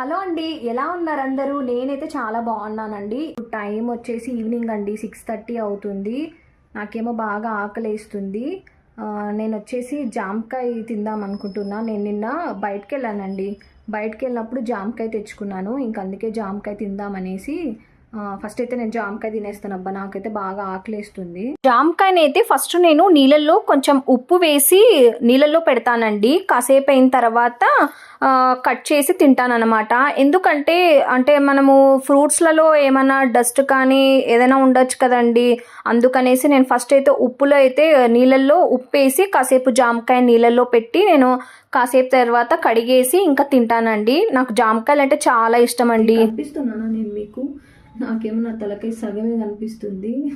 Hello అండి ఎలా ఉన్నారు అందరూ? నేనైతే చాలా బాగున్నానండి. టైం వచ్చేసి ఈవినింగ్ అండి సిక్స్ థర్టీ అవుతుంది. నాకేమో బాగా ఆకలేస్తుంది. నేను వచ్చేసి జామకాయ తిందాం అనుకుంటున్నా. నేను నిన్న బయటకు వెళ్ళానండి. బయటకు వెళ్ళినప్పుడు జామకాయ తెచ్చుకున్నాను. ఇంక అందుకే జామకాయ తిందామనేసి ఫస్ట్ అయితే నేను జామకాయ తినేస్తాను అబ్బా నాకైతే బాగా ఆకలేస్తుంది. జామకాయని అయితే ఫస్ట్ నేను నీళ్ళల్లో కొంచెం ఉప్పు వేసి నీళ్ళల్లో పెడతానండి. కాసేపు అయిన తర్వాత కట్ చేసి తింటానన్నమాట. ఎందుకంటే అంటే మనము ఫ్రూట్స్లలో ఏమైనా డస్ట్ కానీ ఏదైనా ఉండొచ్చు కదండి. అందుకనేసి నేను ఫస్ట్ అయితే ఉప్పులో అయితే నీళ్ళల్లో ఉప్పు వేసి కాసేపు జామకాయ నీళ్ళల్లో పెట్టి నేను కాసేపు తర్వాత కడిగేసి ఇంకా తింటానండి. నాకు జామకాయలు అంటే చాలా ఇష్టం అండి కనిపిస్తున్నానా నేను మీకు? నాకేమో నా తలకై సగమే కనిపిస్తుంది.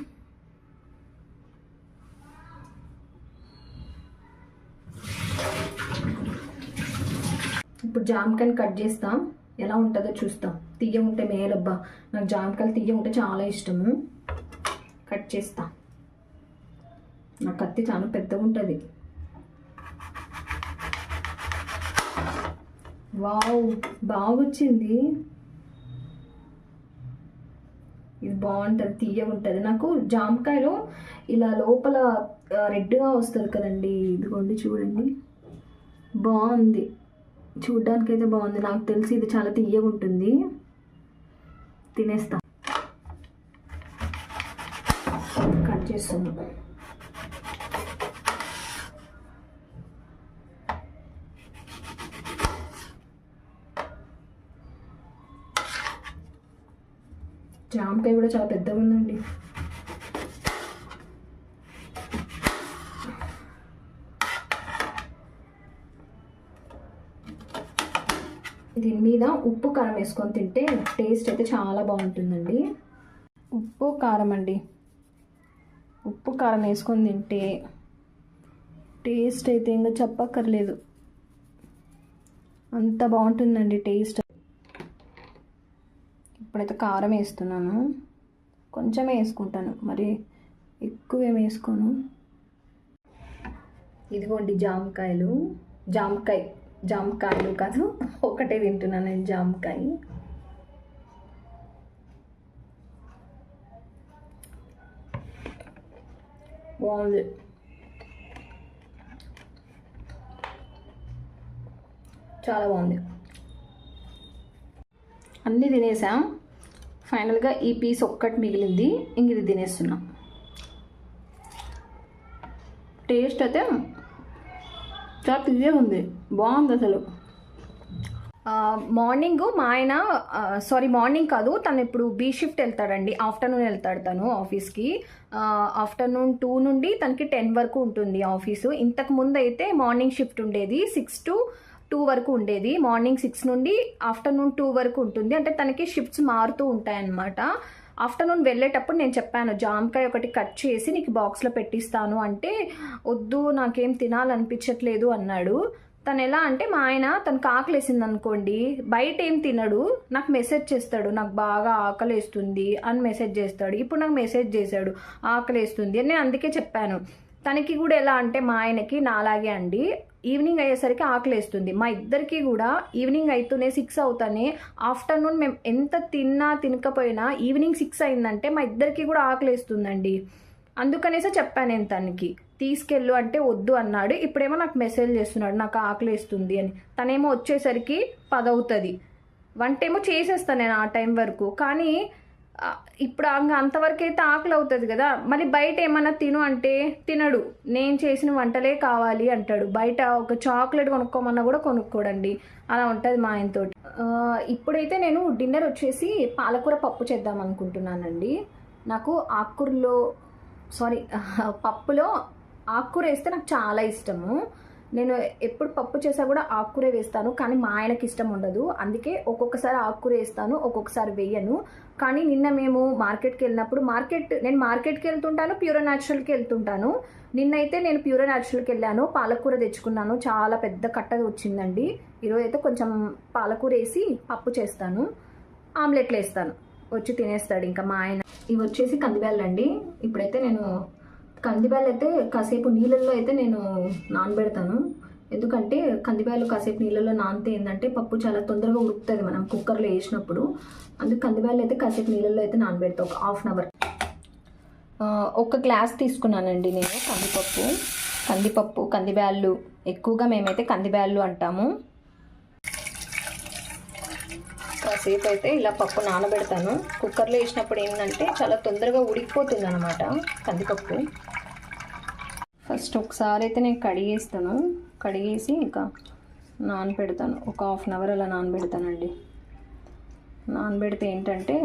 ఇప్పుడు జామకాయని కట్ చేస్తాం. ఎలా ఉంటుందో చూస్తాం. తీయ ఉంటే మేలబ్బా. నాకు జామకాయలు తీయ ఉంటే చాలా ఇష్టము. కట్ చేస్తా. నా కత్తి చాలా పెద్దగా ఉంటుంది. వావ్ బాగా వచ్చింది ఇది బాగుంటుంది తీయగా ఉంటుంది నాకు జామకాయలు ఇలా లోపల రెడ్గా వస్తుంది కదండి. ఇదిగోండి చూడండి. బాగుంది. చూడ్డానికైతే బాగుంది. నాకు తెలిసి ఇది చాలా తీయగా ఉంటుంది తినేస్తా. కట్ చేస్తున్నాను జామకాయ కూడా చాలా పెద్దగా ఉందండి. దీని మీద ఉప్పు కారం వేసుకొని తింటే టేస్ట్ అయితే చాలా బాగుంటుందండి. ఉప్పు కారం అండి. ఉప్పు కారం వేసుకొని తింటే టేస్ట్ అయితే ఇంకా చెప్పక్కర్లేదు. అంత బాగుంటుందండి టేస్ట్. ఇప్పుడైతే కారం వేస్తున్నాను. కొంచెమే వేసుకుంటాను. మరి ఎక్కువ ఏమి వేసుకోను? ఇదిగోండి జామకాయలు. జామకాయ జామకాయలు కాదు ఒకటే తింటున్నాను నేను జామకాయ. బాగుంది. చాలా బాగుంది. అన్నీ తినేసాం. ఫైనల్గా ఈ పీస్ ఒక్కటి మిగిలింది. ఇంక ఇది తినేస్తున్నాం. టేస్ట్ అయితే చాలా తీయగా ఉంది. బాగుంది అసలు. మార్నింగ్ మా ఆయన సారీ మార్నింగ్ కాదు తను ఇప్పుడు బీ షిఫ్ట్ వెళ్తాడండి. ఆఫ్టర్నూన్ వెళ్తాడు తను ఆఫీస్కి. ఆఫ్టర్నూన్ టూ నుండి తనకి టెన్ వరకు ఉంటుంది ఆఫీసు. ఇంతకు ముందు అయితే మార్నింగ్ షిఫ్ట్ ఉండేది. సిక్స్ టు టూ వరకు ఉండేది. మార్నింగ్ సిక్స్ నుండి ఆఫ్టర్నూన్ టూ వరకు ఉంటుంది. అంటే తనకి షిఫ్ట్స్ మారుతూ ఉంటాయన్నమాట. ఆఫ్టర్నూన్ వెళ్ళేటప్పుడు నేను చెప్పాను జామకాయ ఒకటి కట్ చేసి నీకు బాక్స్లో పెట్టిస్తాను అంటే వద్దు నాకేం తినాలనిపించట్లేదు అన్నాడు. తను ఎలా అంటే మా ఆయన తను ఆకలేసింది అనుకోండి బయట ఏం తినడు నాకు మెసేజ్ చేస్తాడు నాకు బాగా ఆకలేస్తుంది అని మెసేజ్ చేస్తాడు. ఇప్పుడు నాకు మెసేజ్ చేశాడు ఆకలేస్తుంది అని నేను అందుకే చెప్పాను. తనకి కూడా ఎలా అంటే మా ఆయనకి నాలాగే అండి. ఈవినింగ్ అయ్యేసరికి ఆకలేస్తుంది. మా ఇద్దరికి కూడా ఈవినింగ్ అవుతూనే సిక్స్ అవుతానే. ఆఫ్టర్నూన్ మేము ఎంత తిన్నా తినకపోయినా ఈవినింగ్ సిక్స్ అయిందంటే మా ఇద్దరికి కూడా ఆకలేస్తుందండి. అందుకనేసే చెప్పాను నేను తనకి. తీసుకెళ్ళు అంటే వద్దు అన్నాడు. ఇప్పుడేమో నాకు మెసేజ్ చేస్తున్నాడు. నాకు ఆకలేస్తుంది అని. తనేమో వచ్చేసరికి పదవుతుంది. వంట ఏమో చేసేస్తాను నేను ఆ టైం వరకు. కానీ ఇప్పుడు ఇంకా అంతవరకు అయితే ఆకలి అవుతుంది కదా. మళ్ళీ బయట ఏమన్నా తిను అంటే తినడు. నేను చేసిన వంటలే కావాలి అంటాడు. బయట ఒక చాక్లెట్ కొనుక్కోమన్నా కూడా కొనుక్కోడండి. అలా ఉంటుంది మా ఆయనతో ఇప్పుడైతే నేను డిన్నర్ వచ్చేసి పాలకూర పప్పు చేద్దాం అనుకుంటున్నానండి. నాకు ఆకుకూరలో సారీ పప్పులో ఆకుకూర వేస్తే నాకు చాలా ఇష్టము. నేను ఎప్పుడు పప్పు చేసా కూడా ఆకుకూర వేస్తాను కానీ మా ఆయనకి ఇష్టం ఉండదు. అందుకే ఒక్కొక్కసారి ఆకుకూర వేస్తాను ఒక్కొక్కసారి వేయను. కానీ నిన్న మేము మార్కెట్కి వెళ్ళినప్పుడు మార్కెట్ నేను మార్కెట్కి వెళ్తుంటాను ప్యూర్ న్యాచురల్కి వెళ్తుంటాను. నిన్నైతే నేను ప్యూర్ న్యాచురల్కి వెళ్ళాను పాలకూర తెచ్చుకున్నాను. చాలా పెద్ద కట్ట వచ్చిందండి. ఈరోజు అయితే కొంచెం పాలకూర వేసి పప్పు చేస్తాను ఆమ్లెట్లు వేస్తాను. వచ్చి తినేస్తాడు ఇంకా మా ఆయన. ఇవి వచ్చేసి కందిబ్యాళ్ళు ఇప్పుడైతే నేను కందిబ్యాలు అయితే కాసేపు నీళ్ళల్లో అయితే నేను నానబెడతాను. ఎందుకంటే కందిబ్యాలు కాసేపు నీళ్ళలో నానితే ఏంటంటే పప్పు చాలా తొందరగా ఉడుకుతుంది మనం కుక్కర్లో వేసినప్పుడు. అందుకు కందిబ్యాలు అయితే కాసేపు నీళ్ళలో అయితే నానబెడతా ఒక హాఫ్ అన్ అవర్. ఒక గ్లాస్ తీసుకున్నానండి నేను కందిపప్పు. కందిపప్పు కందిబ్యాళ్ళు ఎక్కువగా మేమైతే కందిబ్యాళ్ళు అంటాము. కాసేపు అయితే ఇలా పప్పు నానబెడతాను. కుక్కర్లో వేసినప్పుడు ఏంటంటే చాలా తొందరగా ఉడికిపోతుంది అనమాట కందిపప్పు. ఫస్ట్ ఒకసారి అయితే నేను కడిగేస్తాను. కడిగేసి ఇంకా నానబెడతాను. ఒక హాఫ్ అన్ అవర్ అలా నానబెడతానండి. నానబెడితే ఏంటంటే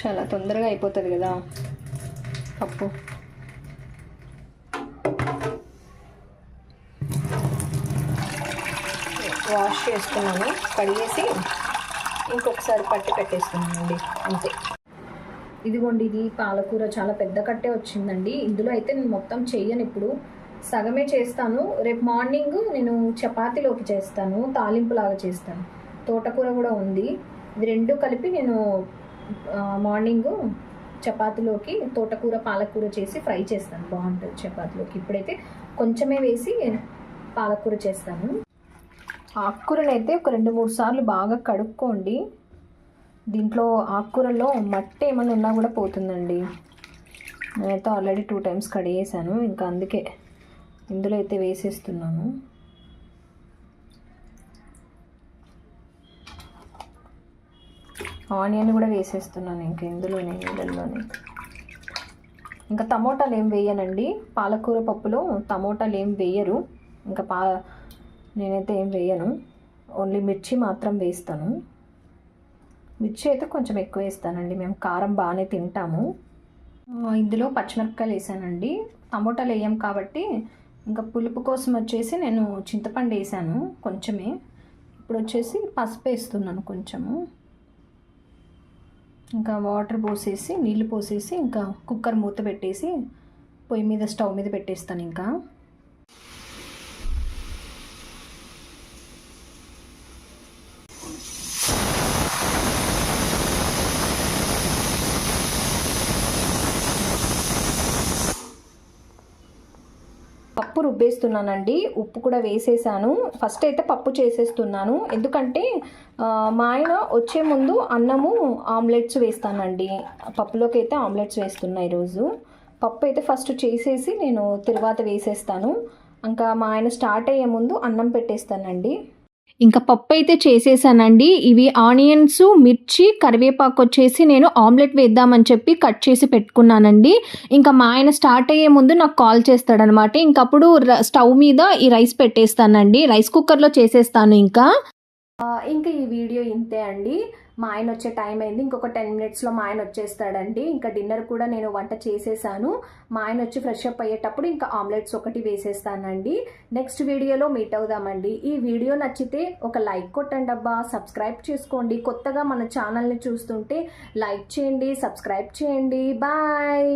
చాలా తొందరగా అయిపోతుంది కదా పప్పు. వాష్ చేసుకున్నాను కడిగేసి ఇంకొకసారి పట్టి పెట్టేస్తున్నానండి అంతే. ఇదిగోండి ఇది పాలకూర చాలా పెద్ద కట్టే వచ్చిందండి. ఇందులో అయితే నేను మొత్తం చెయ్యను ఇప్పుడు. సగమే చేస్తాను. రేపు మార్నింగ్ నేను చపాతీలోకి చేస్తాను తాలింపులాగా చేస్తాను. తోటకూర కూడా ఉంది. ఇవి రెండు కలిపి నేను మార్నింగ్ చపాతీలోకి తోటకూర పాలకూర చేసి ఫ్రై చేస్తాను. బాగుంటుంది చపాతీలోకి. ఇప్పుడైతే కొంచెమే వేసి పాలకూర చేస్తాను. ఆకుకూరలు అయితే ఒక రెండు మూడు సార్లు బాగా కడుక్కోండి. దీంట్లో ఆకుకూరల్లో మట్టి ఏమైనా ఉన్నా కూడా పోతుందండి. నేనైతే ఆల్రెడీ టూ టైమ్స్ కడిగేసాను ఇంకా అందుకే ఇందులో అయితే వేసేస్తున్నాను. ఆనియన్ కూడా వేసేస్తున్నాను ఇంకా ఇందులోనే నీళ్ళల్లోనే. ఇంకా టమోటాలు ఏం వేయనండి. పాలకూర పప్పులో టమోటాలు ఏం వేయరు. ఇంకా పా నేనైతే ఏం వేయను. ఓన్లీ మిర్చి మాత్రం వేస్తాను. మిర్చి అయితే కొంచెం ఎక్కువ వేస్తానండి. మేము కారం బాగానే తింటాము. ఇందులో పచ్చిమిరపకాయలు వేసానండి. టమోటాలు వేయం కాబట్టి ఇంకా పులుపు కోసం వచ్చేసి నేను చింతపండు వేసాను కొంచెమే. ఇప్పుడు వచ్చేసి పసుపు వేస్తున్నాను కొంచెము. ఇంకా వాటర్ పోసేసి నీళ్ళు పోసేసి ఇంకా కుక్కర్ మూత పెట్టేసి పొయ్యి మీద స్టవ్ మీద పెట్టేస్తాను ఇంకా. పప్పు రుబ్బేస్తున్నానండి. ఉప్పు కూడా వేసేసాను. ఫస్ట్ అయితే పప్పు చేసేస్తున్నాను. ఎందుకంటే మా ఆయన వచ్చే ముందు అన్నము ఆమ్లెట్స్ వేస్తానండి. పప్పులోకి అయితే ఆమ్లెట్స్ వేస్తున్నా ఈరోజు. పప్పు అయితే ఫస్ట్ చేసేసి నేను తర్వాత వేసేస్తాను. ఇంకా మా ఆయన స్టార్ట్ అయ్యే ముందు అన్నం పెట్టేస్తానండి. ఇంకా పప్పు అయితే చేసేసానండి. ఇవి ఆనియన్స్ మిర్చి కరివేపాకు వచ్చేసి నేను ఆమ్లెట్ వేద్దామని చెప్పి కట్ చేసి పెట్టుకున్నానండి. ఇంకా మా ఆయన స్టార్ట్ అయ్యే ముందు నాకు కాల్ చేస్తాడనమాట. ఇంకప్పుడు స్టవ్ మీద ఈ రైస్ పెట్టేస్తానండి. రైస్ కుక్కర్లో చేసేస్తాను ఇంకా. ఇంకా ఈ వీడియో ఇంతే అండి. మా ఆయన వచ్చే టైం అయింది. ఇంకొక టెన్ మినిట్స్లో మా ఆయన వచ్చేస్తాడండి. ఇంకా డిన్నర్ కూడా నేను వంట చేసేసాను. మా ఆయన వచ్చి ఫ్రెష్ అప్ అయ్యేటప్పుడు ఇంకా ఆమ్లెట్స్ ఒకటి వేసేస్తానండి. నెక్స్ట్ వీడియోలో మీట్ అవుదామండి. ఈ వీడియో నచ్చితే ఒక లైక్ కొట్టండి అబ్బా. సబ్స్క్రైబ్ చేసుకోండి. కొత్తగా మన ఛానల్ని చూస్తుంటే లైక్ చేయండి సబ్స్క్రైబ్ చేయండి. బాయ్